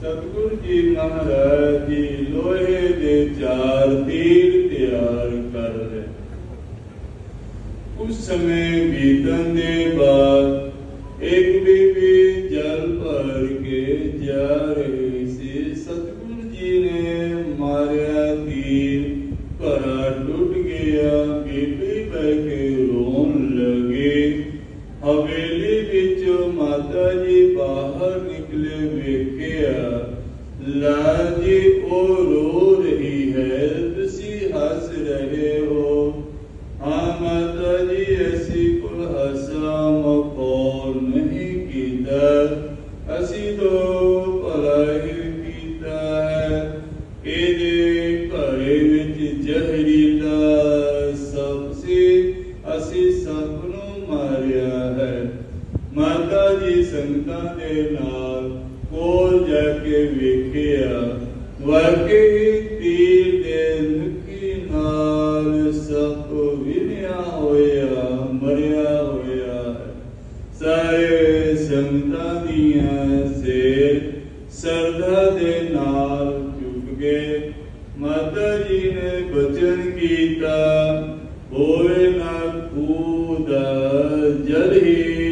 ستگل جی مہاراج ایک کے جی نے ماریا تیر پرا ٹوٹ گیا بی بی بہ کے لاندی کو رو رہی ہے رہے ہو۔ جی کل حسام نہیں کیتا۔ اسی تو پلائی کیتا ہے۔ ایدے وچ سب سے اسی ماریا ہے۔ ماتا جی سنگاں دے سارے دیا شیر شردا دے ماتا جی نے بچن ہوئے نا پو دلی